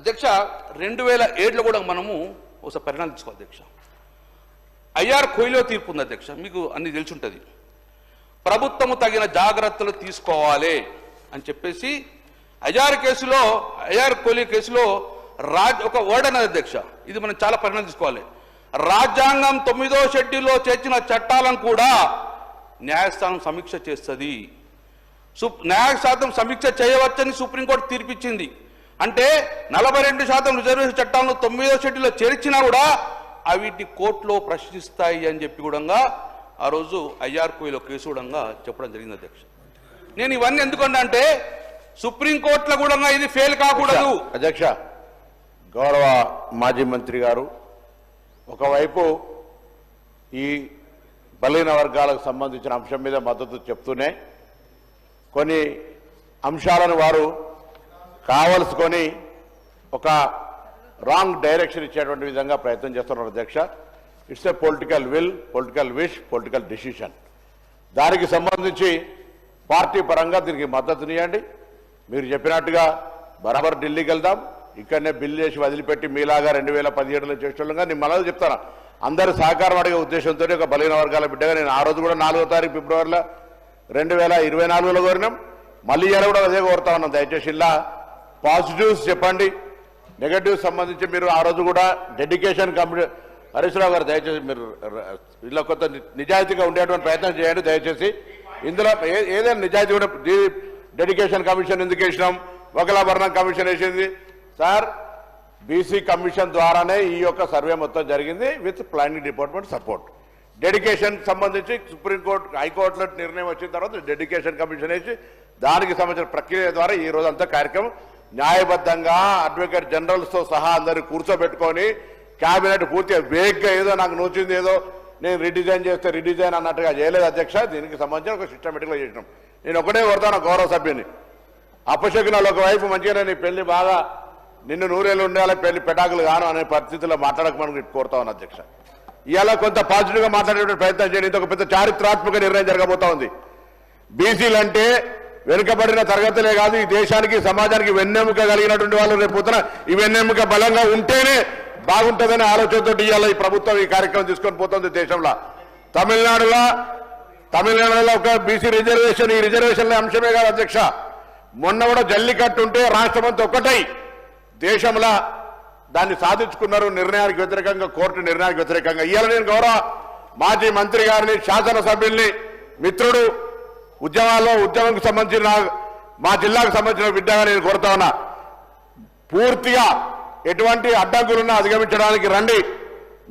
అధ్యక్ష రెండు వేల ఏడులో కూడా మనము ఒకసారి పరిణామం తీసుకోవాలి అధ్యక్ష. ఐఆర్ కోయిలో తీర్పు ఉంది అధ్యక్ష మీకు అన్ని తెలిసి ఉంటుంది ప్రభుత్వము తగిన జాగ్రత్తలు తీసుకోవాలి అని చెప్పేసి ఐఆర్ కేసులో ఐఆర్ కోహ్లీ కేసులో రాజ్ ఒక వర్డ్ అనేది అధ్యక్ష ఇది మనం చాలా పరిణామం తీసుకోవాలి. రాజ్యాంగం తొమ్మిదో షెడ్యూల్లో చేర్చిన చట్టాలను కూడా న్యాయస్థానం సమీక్ష చేస్తుంది. సు న్యాయశాతం సమీక్ష చేయవచ్చని సుప్రీంకోర్టు తీర్పిచ్చింది. అంటే నలభై రెండు శాతం రిజర్వేషన్ చట్టాలను తొమ్మిదో షెడ్యూల్లో చేర్చినా కూడా అవిటి కోర్టులో ప్రశ్నిస్తాయి అని చెప్పి కూడా ఆ రోజు ఐఆర్కోయిలో కేసు కూడా చెప్పడం జరిగింది అధ్యక్ష. నేను ఇవన్నీ ఎందుకంటే అంటే సుప్రీంకోర్టులో కూడా ఇది ఫెయిల్ కాకూడదు. అధ్యక్ష గౌరవ మాజీ మంత్రి గారు ఒకవైపు ఈ బలహీన వర్గాలకు సంబంధించిన అంశం మీద మద్దతు చెప్తూనే కొన్ని అంశాలను వారు కావలసుకొని ఒక రాంగ్ డైరెక్షన్ ఇచ్చేటువంటి విధంగా ప్రయత్నం చేస్తున్నారు అధ్యక్ష. It's a political will political wish political decision దానికి సంబంధించి పార్టీ పరంగా దీనికి మద్దతునియండి మీరు చెప్పినట్టుగా బరాబర్ ఢిల్లీకి వెళ్దాం. ఇక్కడనే బిల్లు చేసి వదిలిపెట్టి మీలాగా రెండు వేల పదిహేడులో చేసేటోళ్ళంగా నేను మళ్ళీ చెప్తాను. అందరూ సహకారం అడిగే ఉద్దేశంతో ఒక బలహీన వర్గాల బిడ్డగా నేను ఆ రోజు కూడా నాలుగో తారీఖు ఫిబ్రవరిలో రెండు వేల ఇరవై నాలుగులో కోరినాం. మళ్ళీ ఇవాళ కూడా అదే కోరుతా ఉన్నాం. దయచేసి ఇలా పాజిటివ్స్ చెప్పండి. నెగటివ్ సంబంధించి మీరు ఆ రోజు కూడా డెడికేషన్ కమిటీ హరీష్ రావు గారు దయచేసి మీరు ర- ఇలా కొంత నిజాయితీగా ఉండేటువంటి ప్రయత్నం చేయండి దయచేసి. ఇందులో ఏ- ఏదైనా నిజాయితీ కూడా డెడికేషన్ కమిషన్ ఎందుకు వేసినాం? వకలాభరణం కమిషన్ వేసింది. సార్ బీసీ కమిషన్ ద్వారానే ఈ యొక్క సర్వే మొత్తం జరిగింది with planning department support dedication సంబంధించి సుప్రీంకోర్టు హైకోర్టులో నిర్ణయం వచ్చిన తర్వాత డెడికేషన్ కమిషన్ వేసి దానికి సంబంధించిన ప్రక్రియ ద్వారా ఈ రోజంతా కార్యక్రమం న్యాయబద్ధంగా అడ్వకేట్ జనరల్స్తో సహా అందరు కూర్చోబెట్టుకొని క్యాబినెట్ పూర్తిగా వేగ్గా ఏదో నాకు నోచింది ఏదో నేను రిడిజైన్ చేస్తే రిడిజైన్ అన్నట్టుగా చేయలేదు అధ్యక్ష. దీనికి సంబంధించిన ఒక సిస్టమేటిక్గా చేయడం నేను ఒకటే కోరుతాను గౌరవ సభ్యుని. అపశకునాలు ఒకవైపు మంచిగానే నీ పెళ్ళి బాగా నిన్ను నూరేళ్ళు ఉండాలి పెళ్ళి పెటాకులు గాను అనే పరిస్థితిలో మాట్లాడకమని కోరుతా ఉన్నాను అధ్యక్ష. ఇవాళ కొంత పాజిటివ్గా మాట్లాడేటువంటి మాట్లాడే ప్రయత్నం చేయండి. ఇది ఒక పెద్ద చారిత్రాత్మక నిర్ణయం జరగబోతా ఉంది. బీసీలు అంటే వెనుకబడిన తరగతులే కాదు ఈ దేశానికి సమాజానికి వెన్నెముక కలిగినటువంటి వాళ్ళు రేపు ఈ వెన్నెముక బలంగా ఉంటేనే బాగుంటుందనే ఆలోచనతో ఇవాళ ఈ ప్రభుత్వం ఈ కార్యక్రమం తీసుకొని పోతుంది దేశంలో. తమిళనాడులో తమిళనాడులో ఒక బీసీ రిజర్వేషన్ ఈ రిజర్వేషన్ల అంశమే కాదు అధ్యక్ష. మొన్న కూడా జల్లికట్టు ఉంటే రాష్ట్రమంతా ఒక్కటై. దేశంలో దాన్ని సాధించుకున్నారు నిర్ణయానికి వ్యతిరేకంగా కోర్టు నిర్ణయానికి వ్యతిరేకంగా. ఇవాళ నేను గౌరవ మాజీ మంత్రి గారిని శాసనసభ్యుల్ని మిత్రుడు ఉద్యమాల్లో ఉద్యమంకి సంబంధించిన మా జిల్లాకు సంబంధించిన బిడ్డగా నేను కోరుతా ఉన్నా. పూర్తిగా ఎటువంటి అడ్డంకులున్నా అధిగమించడానికి రండి.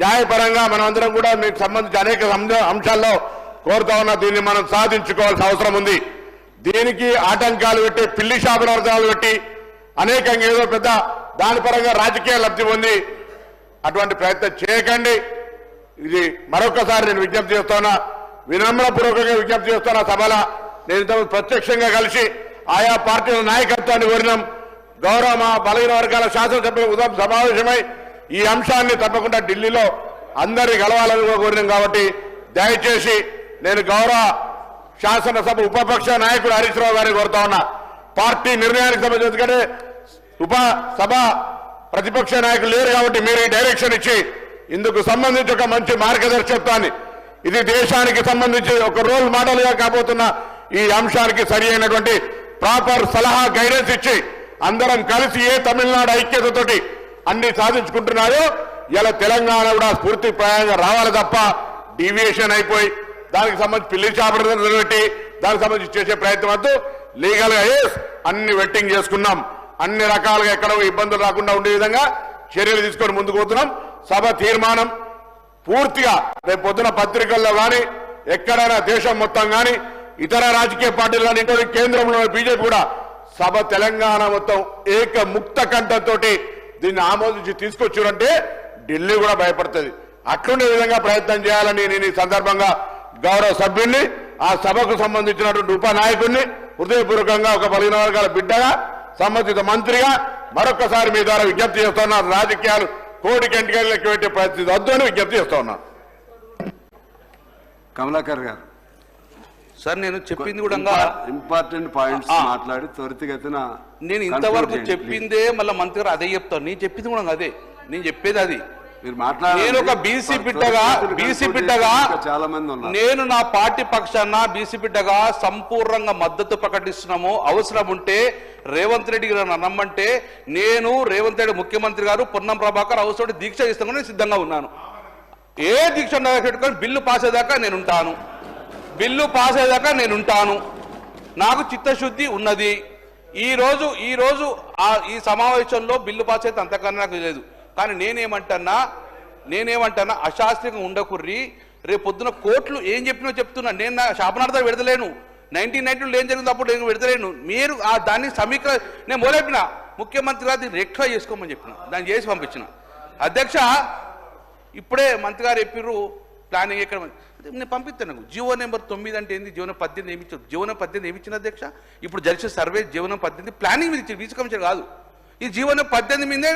న్యాయపరంగా మనమందరం కూడా మీకు సంబంధించి అనేక అంశాల్లో కోరుతా ఉన్నా. దీన్ని మనం సాధించుకోవాల్సిన అవసరం ఉంది. దీనికి ఆటంకాలు పెట్టి పిల్లి శాపనార్థాలు పెట్టి అనేకంగా ఏదో పెద్ద దాని పరంగా రాజకీయ లబ్ధి పొంది అటువంటి ప్రయత్నం చేయకండి. ఇది మరొకసారి నేను విజ్ఞప్తి చేస్తున్నా వినమ్రపూర్వకంగా విజ్ఞప్తి చేస్తున్న సభలో నేను ఇంతకుముందు ప్రత్యక్షంగా కలిసి ఆయా పార్టీల నాయకత్వాన్ని కోరినాం. గౌరవ మా బలహీన వర్గాల శాసనసభ్యులు ఉదయం సమావేశమై ఈ అంశాన్ని తప్పకుండా ఢిల్లీలో అందరినీ కలవాలని కోరినాం కాబట్టి దయచేసి నేను గౌరవ శాసనసభ ఉపపక్ష నాయకుడు హరీష్ రావు గారిని కోరుతా ఉన్నా. పార్టీ నిర్ణయానికి సంబంధించి ఎందుకంటే ఉప సభ ప్రతిపక్ష నాయకులు లేరు కాబట్టి మీరు ఈ డైరెక్షన్ ఇచ్చి ఇందుకు సంబంధించి ఒక మంచి మార్గదర్శకత్వాన్ని ఇది దేశానికి సంబంధించి ఒక రోల్ మోడల్గా కాబోతున్న ఈ అంశానికి సరి అయినటువంటి ప్రాపర్ సలహా గైడెన్స్ ఇచ్చి అందరం కలిసి ఏ తమిళనాడు ఐక్యతతోటి అన్ని సాధించుకుంటున్నారో ఇలా తెలంగాణ కూడా స్ఫూర్తి ప్రయాణంగా రావాలి తప్ప డీవియేషన్ అయిపోయి దానికి సంబంధించి పిల్లి చాపడం దానికి సంబంధించి చేసే ప్రయత్నం వద్దు. లీగల్గా అన్ని వెట్టింగ్ చేసుకున్నాం. అన్ని రకాలుగా ఎక్కడ ఇబ్బందులు రాకుండా ఉండే విధంగా చర్యలు తీసుకొని ముందుకు పోతున్నాం. సభ తీర్మానం పూర్తిగా రేపు పొద్దున పత్రికల్లో కానీ ఎక్కడైనా దేశం మొత్తం కానీ ఇతర రాజకీయ పార్టీలు కానీ ఇంకో కేంద్రంలో బీజేపీ కూడా సభ తెలంగాణ మొత్తం ఏక ముక్త కంఠంతో దీన్ని ఆమోదించి తీసుకొచ్చారంటే ఢిల్లీ కూడా భయపడుతుంది. అట్లుండే విధంగా ప్రయత్నం చేయాలని నేను ఈ సందర్భంగా గౌరవ సభ్యుల్ని ఆ సభకు సంబంధించినటువంటి ఉపనాయకుడిని హృదయపూర్వకంగా ఒక బలహీన వర్గాల బిడ్డగా సంబంధిత మంత్రిగా మరొకసారి మీ ద్వారా విజ్ఞప్తి చేస్తున్నారు రాజకీయాలు కోడి కంటికెళ్ళకి పెట్టే పరిస్థితి. వద్దు అని విజ్ఞప్తి చేస్తా ఉన్నా. కమలాకర్ గారు. సార్ నేను చెప్పింది కూడా ఇంపార్టెంట్ పాయింట్స్. మాట్లాడి త్వరితగతిన నేను ఇంతవరకు చెప్పిందే మళ్ళీ మంత్రి గారు అదే చెప్తాను నేను చెప్పింది కూడా అదే. నేను చెప్పేది అది. నేను ఒక బీసీ బిడ్డగా బీసీ బిడ్డగా చాలా మంది ఉన్నారు. నేను నా పార్టీ పక్షాన బీసీ బిడ్డగా సంపూర్ణంగా మద్దతు ప్రకటిస్తున్నాము. అవసరం ఉంటే రేవంత్ రెడ్డి గారు నమ్మంటే నేను రేవంత్ రెడ్డి ముఖ్యమంత్రి గారు పొన్నం ప్రభాకర్ అవసరం దీక్ష చేస్తాను నేను సిద్ధంగా ఉన్నాను. ఏ దీక్ష పెట్టుకొని బిల్లు పాస్ అయ్యేదాకా నేను ఉంటాను. బిల్లు పాస్ అయ్యేదాకా నేను ఉంటాను. నాకు చిత్తశుద్ధి ఉన్నది. ఈ రోజు ఈ రోజు ఆ ఈ సమావేశంలో బిల్లు పాస్ అయితే అంతకన్నా నాకు లేదు. కానీ నేనేమంటన్నా నేనేమంటన్నా అశాస్త్రీయంగా ఉండకుర్రి రేపు పొద్దున కోర్టులు ఏం చెప్పినో చెప్తున్నా. నేను నా శాపనార్థం విడదలేను నైన్టీన్ నైన్టీలో ఏం జరిగింది అప్పుడు నేను విడతలేను. మీరు ఆ దాన్ని సమీకర నేను మొదలెప్పిన ముఖ్యమంత్రి గారు రెక్టిఫై చేసుకోమని చెప్పిన. దాన్ని చేసి పంపించిన. అధ్యక్ష ఇప్పుడే మంత్రి గారు చెప్పిర్రు ప్లానింగ్ ఎక్కడ నేను పంపిస్తాను నాకు. జీవో నెంబర్ తొమ్మిది అంటే ఏంది? జీవనం పద్దెనిమిది ఏమి ఇచ్చారు జీవనం పద్దెనిమిది ఏమి ఇచ్చిన అధ్యక్ష ఇప్పుడు జరిసిన సర్వే జీవనం పద్దెనిమిది ప్లానింగ్ మీద ఇచ్చారు. బీసీ కమిషన్ కాదు. ఈ జీవనం పద్దెనిమిది మీదే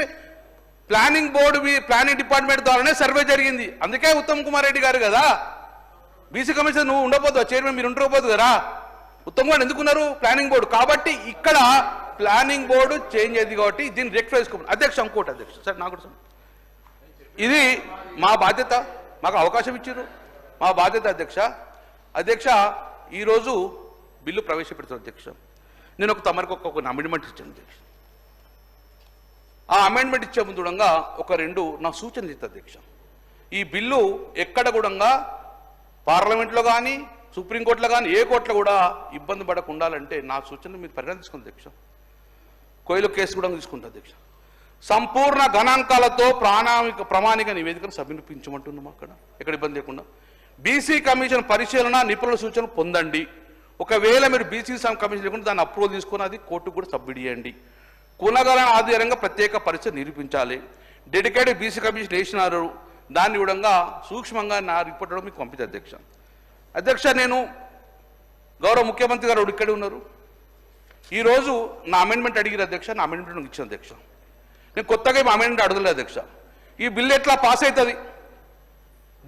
ప్లానింగ్ బోర్డు మీ- ప్లానింగ్ డిపార్ట్మెంట్ ద్వారానే సర్వే జరిగింది. అందుకే ఉత్తమ్ కుమార్ రెడ్డి గారు కదా. బీసీ కమిషన్ నువ్వు ఉండకపోదు చైర్మన్ మీరు ఉండకపోదు కదా. ఉత్తమ్ కుమార్ ఎందుకున్నారు? Planning board. కాబట్టి ఇక్కడ ప్లానింగ్ బోర్డు చేంజ్ అయింది కాబట్టి దీన్ని రెక్టిఫై చేసుకోమని. అధ్యక్ష ఇంకోటి అధ్యక్ష. సార్ నాకు ఇది మా బాధ్యత. మాకు అవకాశం ఇచ్చారు. మా బాధ్యత అధ్యక్ష. అధ్యక్ష ఈరోజు బిల్లు ప్రవేశపెడుతున్నారు అధ్యక్ష. నేను ఒక తమరికి ఒక్కొక్క ఒక అమెండ్మెంట్ ఇచ్చాను అధ్యక్ష. ఆ అమెండ్మెంట్ ఇచ్చే ముందు కూడా ఒక రెండు నా సూచనలు ఇస్తా అధ్యక్ష ఈ బిల్లు ఎక్కడ కూడా పార్లమెంట్లో కానీ సుప్రీంకోర్టులో కానీ ఏ కోర్టులో కూడా ఇబ్బంది పడకుండా ఉండాలంటే నా సూచనలు మీరు పరిగణన తీసుకోండి అధ్యక్ష కోయిల కేసు కూడా తీసుకుంటా అధ్యక్ష సంపూర్ణ గణాంకాలతో ప్రాణామిక ప్రామాణిక నివేదికను సమర్పించమంటున్నాం అక్కడ. ఎక్కడ ఇబ్బంది లేకుండా. బీసీ కమిషన్ పరిశీలన నిపుణుల సూచనలు పొందండి. ఒకవేళ మీరు బీసీ కమిషన్ లేకుండా దాన్ని అప్రూవల్ తీసుకుని అది కోర్టుకు కూడా సబ్మిట్ చేయండి. కులగలన ఆధారంగా ప్రత్యేక పరిస్థితి నిరూపించాలి. డెడికేటెడ్ బీసీ కమిషన్ వేసినారు దాన్ని విధంగా సూక్ష్మంగా నా రిపోర్ట్ మీకు పంపితే అధ్యక్ష. అధ్యక్ష నేను గౌరవ ముఖ్యమంత్రి గారు ఇక్కడే ఉన్నారు? ఈరోజు నా అమెండ్మెంట్ అడిగిన అధ్యక్ష నా అమెండ్మెంట్ ఇచ్చిన అధ్యక్ష. నేను కొత్తగా మా అమెండ్మెంట్ అడగలేదు అధ్యక్ష. ఈ బిల్లు ఎట్లా పాస్ అవుతుంది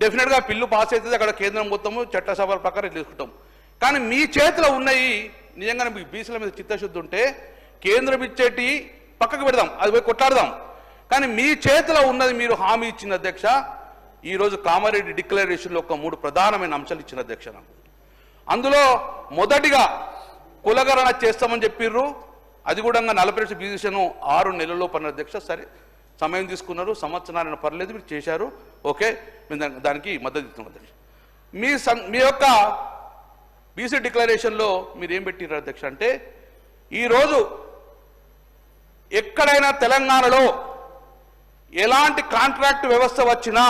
డెఫినెట్గా బిల్లు పాస్ అవుతుంది అక్కడ కేంద్రం మొత్తము చట్టసభల ప్రకారం తీసుకుంటాం కానీ మీ చేతిలో ఉన్నాయి నిజంగానే మీ బీసీల మీద చిత్తశుద్ధి ఉంటే కేంద్రం ఇచ్చేటి పక్కకు పెడదాం అది పోయి కొట్లాడదాం. కానీ మీ చేతిలో ఉన్నది మీరు హామీ ఇచ్చిన అధ్యక్ష ఈరోజు కామారెడ్డి డిక్లరేషన్లో ఒక మూడు ప్రధానమైన అంశాలు ఇచ్చిన అధ్యక్ష నాకు. అందులో మొదటిగా కులగరణ చేస్తామని చెప్పిర్రు. అది కూడా నలభై లక్షల బిజిషన్ ఆరు నెలల్లో పని అధ్యక్ష. సరే సమయం తీసుకున్నారు సంవత్సరాలను పర్లేదు మీరు చేశారు. ఓకే మేము దానికి- దానికి మద్దతు ఇస్తున్నాం అధ్యక్ష. మీ సం- మీ యొక్క బీసీ డిక్లరేషన్లో మీరు ఏం పెట్టినారు అధ్యక్ష అంటే ఈరోజు ఎక్కడైనా తెలంగాణలో ఎలాంటి కాంట్రాక్ట్ వ్యవస్థ వచ్చినా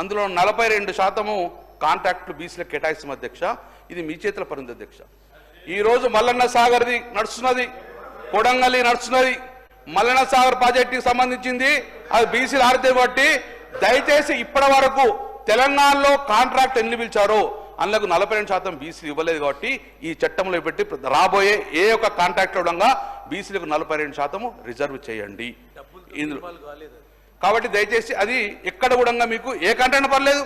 అందులో నలభై రెండు శాతము కాంట్రాక్టులు బీసీలకు కేటాయిస్తాం అధ్యక్ష. ఇది మీ చేతుల పరింది అధ్యక్ష. ఈరోజు మల్లన్న సాగర్ది నడుస్తున్నది కొడంగల్లి నడుస్తున్నది. మల్లన్న సాగర్ ప్రాజెక్టుకి సంబంధించింది అది బీసీలు ఆడితే బట్టి దయచేసి ఇప్పటి వరకు తెలంగాణలో కాంట్రాక్ట్ ఎన్ని పిలిచారో అందులో నలభై రెండు శాతం బీసీలు ఇవ్వలేదు కాబట్టి ఈ చట్టంలో పెట్టి రాబోయే ఏ ఒక్క కాంట్రాక్ట్ ఉండగా బీసీలకు నలభై రెండు శాతము రిజర్వ్ చేయండి. ఇందులో కాబట్టి దయచేసి అది ఎక్కడ కూడా మీకు ఏ కంటైనా పర్లేదు.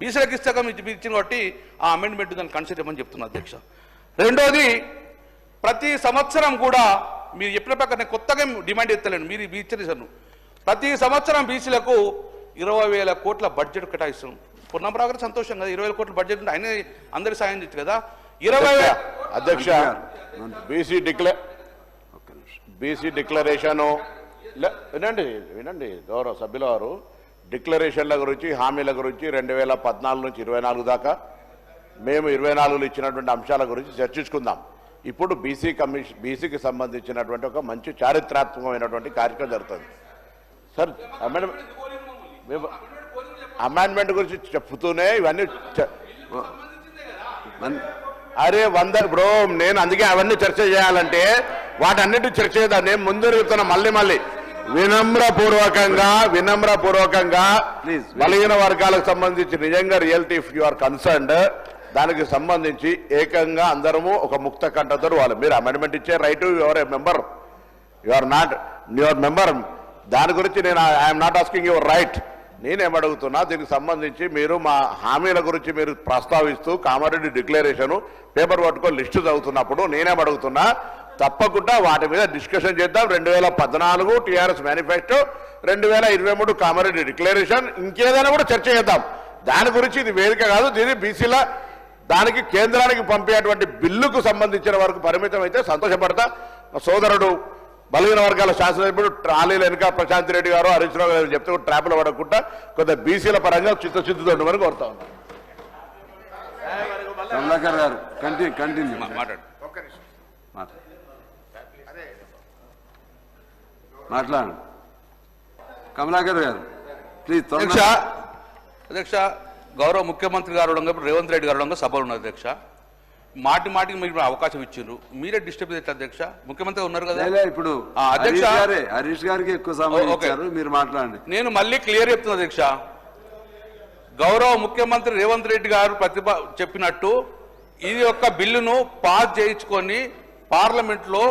బీసీలకు ఇస్తాక మీకు ఇచ్చిన కాబట్టి ఆ అమెండ్మెంట్ దాన్ని కన్సిడర్ చేయమని చెప్తున్నా అధ్యక్ష. రెండోది ప్రతి సంవత్సరం కూడా మీరు చెప్పిన ప్రకారం కొత్తగా డిమాండ్ ఎత్తలేను. మీరు ఇచ్చిన ప్రతి సంవత్సరం బీసీలకు ఇరవై వేల కోట్ల బడ్జెట్ కేటాయిస్తున్నాం. పూర్ణంరావు గారు సంతోషం కదా. ఇరవై కోట్ల బడ్జెట్ ఉంటే ఆయన అందరి సాయం చేయొచ్చు కదా. ఇరవై అధ్యక్ష బీసీ డిక్లే బీసీ డిక్లరేషను లే- వినండి వినండి గౌరవ సభ్యుల వారు. డిక్లరేషన్ల గురించి హామీల గురించి రెండు వేల పద్నాలుగు నుంచి ఇరవై నాలుగు దాకా మేము ఇరవై నాలుగులో ఇచ్చినటువంటి అంశాల గురించి చర్చించుకుందాం. ఇప్పుడు బీసీ కమిషన్ బీసీకి సంబంధించినటువంటి ఒక మంచి చారిత్రాత్మకమైనటువంటి కార్యక్రమం జరుగుతుంది. సార్ మేము అమెండ్మెంట్ గురించి చెప్తూనే ఇవన్నీ అరే వంద బ్రో నేను అందుకే అవన్నీ చర్చ చేయాలంటే వాటన్నిటి చర్చ చేద్దాం. నేను ముందు చెప్తున్నా మళ్ళీ మళ్ళీ. వినమ్ర పూర్వకంగా వినమ్ర పూర్వకంగా Please, బలహీన వర్గాలకు సంబంధించి నిజంగా reality if you are concerned దానికి సంబంధించి ఏకంగా అందరము ఒక ముక్త కంఠతో వాళ్ళు మీరు అమెండ్మెంట్ ఇచ్చే right your a member? You are not your member. దాని గురించి నేను I'm not asking your right. నేనేమడుగుతున్నా? దీనికి సంబంధించి మీరు మా హామీల గురించి మీరు ప్రస్తావిస్తూ కామారెడ్డి డిక్లరేషను పేపర్ పట్టుకొని లిస్టు చదువుతున్నప్పుడు నేనేమడుగుతున్నా? తప్పకుండా వాటి మీద డిస్కషన్ చేద్దాం. రెండు వేల పద్నాలుగు టీఆర్ఎస్ మేనిఫెస్టో రెండు వేల ఇరవై మూడు కామారెడ్డి డిక్లరేషన్ ఇంకేదైనా కూడా చర్చ చేద్దాం. దాని గురించి ఇది వేదిక కాదు. దీని బీసీల దానికి కేంద్రానికి పంపేటువంటి బిల్లుకు సంబంధించిన వరకు పరిమితం అయితే సంతోషపడతా. సోదరుడు బలహీన వర్గాల శాసనసభ్యుడు ట్రాలీలు వెనుక ప్రశాంత్ రెడ్డి గారు హరీష్ రావు గారు చెప్తే ట్రాప్లో పడకుండా కొంత బీసీల పరంగా చిత్తశుద్ధితో ఉండమని కోరుతా. ఉన్నాను కమలాకర్ గారు కంటిన్యూ. కంటిన్యూ మాట్లాడు. మాట్లాడండి కమలాకర్ గారు ప్లీజ్ అధ్యక్ష అధ్యక్ష గౌరవ ముఖ్యమంత్రి గారు రేవంత్ రెడ్డి గారు ఉండగా సభలు ఉన్నారు అధ్యక్ష. మాటి మాటికి మీరు అవకాశం ఇచ్చిండ్రు. మీరే డిస్టర్బ్ చేస్తారు అధ్యక్ష. ముఖ్యమంత్రి ఉన్నారు కదా? ఇప్పుడు అధ్యక్ష. హరీష్ గారే హరీష్ గారికి ఎక్కువ సమయం. ఇచ్చారు మీరు మాట్లాడండి. నేను మళ్ళీ క్లియర్ చెప్తున్నా అధ్యక్ష. గౌరవ ముఖ్యమంత్రి రేవంత్ రెడ్డి గారు ప్రతిభ చెప్పినట్టు ఇది యొక్క బిల్లును పాస్ చేయించుకొని పార్లమెంట్లో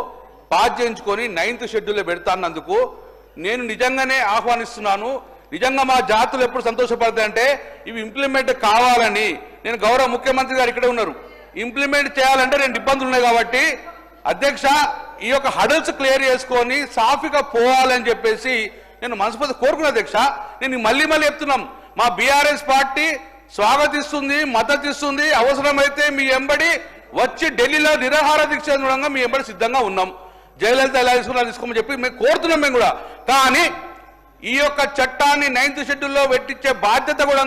పాస్ చేయించుకొని నైన్త్ షెడ్యూల్లో పెడతాన్నందుకు నేను నిజంగానే ఆహ్వానిస్తున్నాను. నిజంగా మా జాతులు ఎప్పుడు సంతోషపడతాయంటే ఇవి ఇంప్లిమెంట్ కావాలని. నేను గౌరవ ముఖ్యమంత్రి గారు ఇక్కడే ఉన్నారు. ఇంప్లిమెంట్ చేయాలంటే రెండు ఇబ్బందులు ఉన్నాయి కాబట్టి అధ్యక్ష ఈ యొక్క హడల్స్ క్లియర్ చేసుకొని సాఫీగా పోవాలని చెప్పేసి నేను మనస్ఫూర్తి కోరుకున్నా అధ్యక్ష. నేను మళ్ళీ మళ్ళీ చెప్తున్నాం మా బీఆర్ఎస్ పార్టీ స్వాగతిస్తుంది మద్దతు ఇస్తుంది అవసరమైతే మీ ఎంబడి వచ్చి ఢిల్లీలో నిరాహార దీక్ష మీ ఎంబడి సిద్ధంగా ఉన్నాం. జయలలిత ఎలా తీసుకున్నా తీసుకోమని చెప్పి మేము కోరుతున్నాం మేము కూడా. కానీ ఈ యొక్క చట్టాన్ని నైన్త్ షెడ్యూల్లో పెట్టించే బాధ్యత కూడా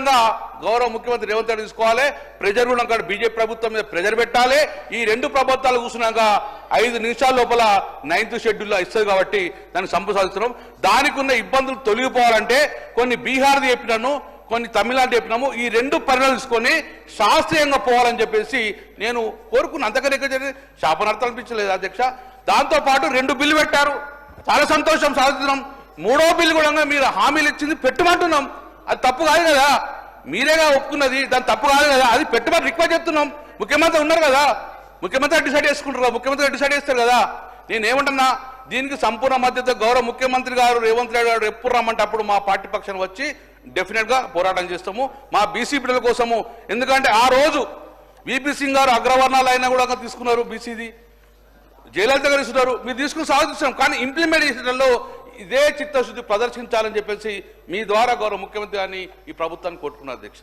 గౌరవ ముఖ్యమంత్రి రేవంత్ రెడ్డి తీసుకోవాలి. ప్రెజర్ కూడా అక్కడ బీజేపీ ప్రభుత్వం మీద ప్రెజర్ పెట్టాలి. ఈ రెండు ప్రభుత్వాలు కూర్చున్నాక ఐదు నిమిషాల లోపల నైన్త్ షెడ్యూల్లో ఇస్తుంది కాబట్టి దాన్ని సంప్రసాదిస్తున్నాం దానికి ఉన్న ఇబ్బందులు తొలగిపోవాలంటే కొన్ని బీహార్ది చెప్పినాను కొన్ని తమిళనాడు చెప్పినాము. ఈ రెండు పరిణాలు తీసుకొని శాస్త్రీయంగా పోవాలని చెప్పేసి నేను కోరుకున్న అంతకన్నా జరిగింది. శాపనార్థం అనిపించలేదు అధ్యక్ష. దాంతో పాటు రెండు బిల్లు పెట్టారు. చాలా సంతోషం సాధిస్తున్నాం. మూడో బిల్లు కూడా మీరు హామీలు ఇచ్చింది పెట్టమంటున్నాం. అది తప్పు కాదు కదా. మీరేగా ఒప్పుకున్నది? దాని తప్పు కాదు కదా. అది పెట్టమని రిక్వెస్ట్ చెప్తున్నాం ముఖ్యమంత్రి ఉన్నారు కదా. ముఖ్యమంత్రి డిసైడ్ చేసుకుంటారు కదా ముఖ్యమంత్రి డిసైడ్ చేస్తారు కదా. నేను ఏమంటున్నా దీనికి సంపూర్ణ మద్దతు గౌరవ ముఖ్యమంత్రి గారు రేవంత్ రెడ్డి గారు ఎప్పుడు రమ్మంటే అప్పుడు మా పార్టీ పక్షాన్ని వచ్చి డెఫినెట్గా పోరాటం చేస్తాము. మా బీసీ బిడ్డల కోసము. ఎందుకంటే ఆ రోజు విపి సింగ్ గారు అగ్రవర్ణాలు అయినా కూడా తీసుకున్నారు బీసీది. జయలలిత గారు ఇస్తున్నారు. మీరు తీసుకుని సాధిస్తున్నాం కానీ ఇంప్లిమెంట్ చేసేటలో ఇదే చిత్తశుద్ధి ప్రదర్శించాలని చెప్పేసి మీ ద్వారా గౌరవ ముఖ్యమంత్రి గారిని ఈ ప్రభుత్వాన్ని కోరుకున్నారు అధ్యక్ష.